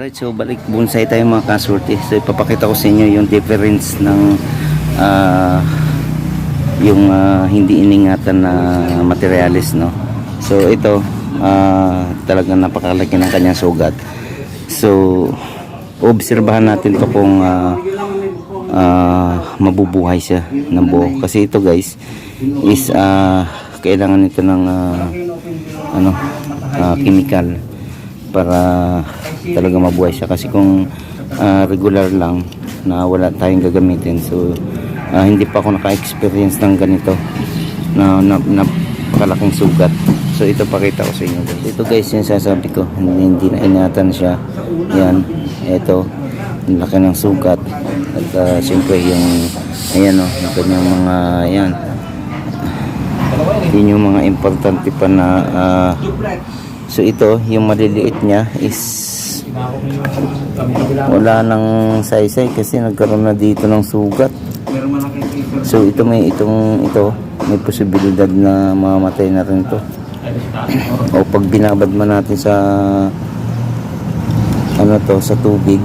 Alright, so balik bonsai tayo mga kasurti. So ipapakita ko sa inyo yung difference ng ah, yung ah, hindi iningatan na materialis, no. So ito ah, talagang napakalaki ng kanyang sugat. So obserbahan natin to kung ah, ah, mabubuhay siya ng buo. Kasi ito guys is ah, kailangan ito ng ah, ano ah, chemical para talaga mabuhay siya. Kasi kung ah, regular lang na wala tayong gagamitin so ah, hindi pa ako naka-experience ng ganito na, na, napakalaking sugat. So ito pakita ko sa inyo. Guys ito guys yung sasabi ko hindi, hindi na ingatan siya. Yan ito laki ng sugat. At ah, siyempre yung ayan o yung kanyang mga yan. Yun yung mga importante pa na ah, So ito, yung maliliit niya is wala nang saysay kasi nagkaroon na dito ng sugat. So ito may itong ito may posibilidad na mamatay na rin to. o pag binabad man natin sa ano to sa tubig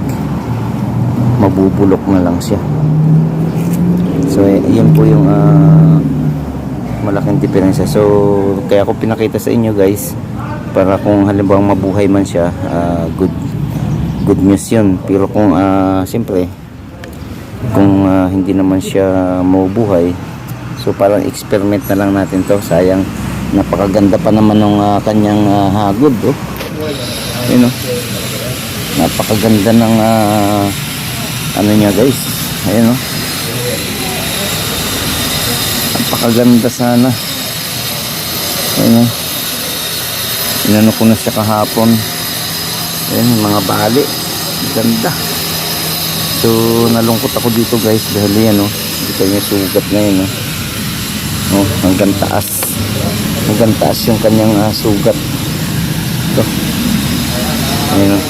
mabubulok na lang siya. So eh, yun po yung ah, malaking diferensya. So kaya ko pinakita sa inyo guys para kung halimbawa mabuhay man siya ah, good good news yun pero kung ah, siyempre kung ah, hindi naman siya mabubuhay so parang experiment na lang natin to sayang napakaganda pa naman ng ah, kanyang ah, hagod oh. yun oh. napakaganda ng ah, ano niya guys ayun oh. napakaganda sana ayun oh. Inano ko na siya kahapon. Ayan, mga bali. Ganda. So, nalungkot ako dito guys dahil yan, oh. Dito yung sugat na yun, oh. Oh, hanggang taas. Hanggang taas yung kanyang ah, sugat. Ito. Ayan, oh.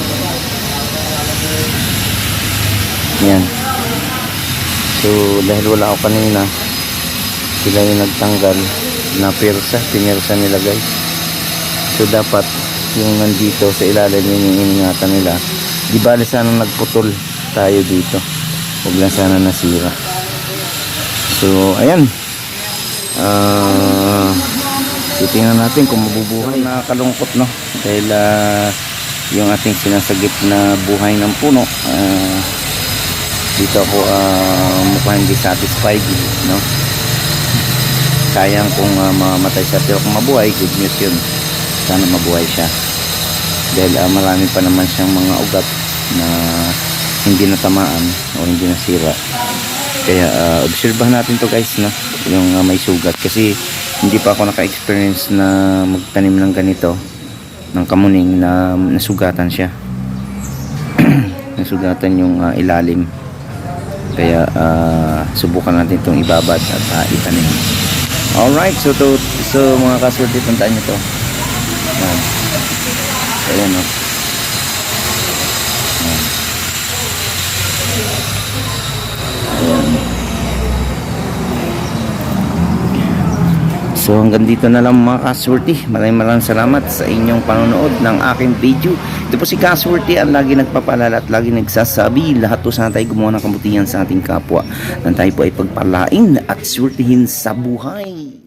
Yan. So, dahil wala ako kanina, sila yung nagtanggal na pirsa, pinirsa nila guys. So dapat yung nandito sa ilalim yun yung iningatan nila. Di bali sana nagputol tayo dito. Huwag lang sana nasira. So ayan. Ah titingnan natin kung mabubuhay. Nakakalungkot no. Dahil ah, yung ating sinasagip na buhay ng puno. ah, dito ako ah, mukhang hindi satisfied. No? Sayang kung ah, mamatay siya. Pero kung mabuhay, good news yun sana mabuhay siya. Dahil ah, marami pa naman siyang mga ugat na hindi natamaan o hindi nasira. Kaya uh, obserbahan natin to guys no? yung ah, may sugat. Kasi hindi pa ako naka-experience na magtanim ng ganito ng kamuning na nasugatan siya. Nasugatan yung ah, ilalim. Kaya ah, subukan natin itong ibabad at uh, itanim. Alright so to so mga kasulti tandaan nyo to yan. Ayan o. Yan. Ayan. So hanggang dito na lang mga kasurti. Maraming maraming salamat sa inyong panonood ng aking video. Ito po si Kasurti ang lagi nagpapalala at lagi nagsasabi lahat po sana tayo gumawa ng kabutihan sa ating kapwa. Nang tayo po ay pagpalain at surtihin sa buhay.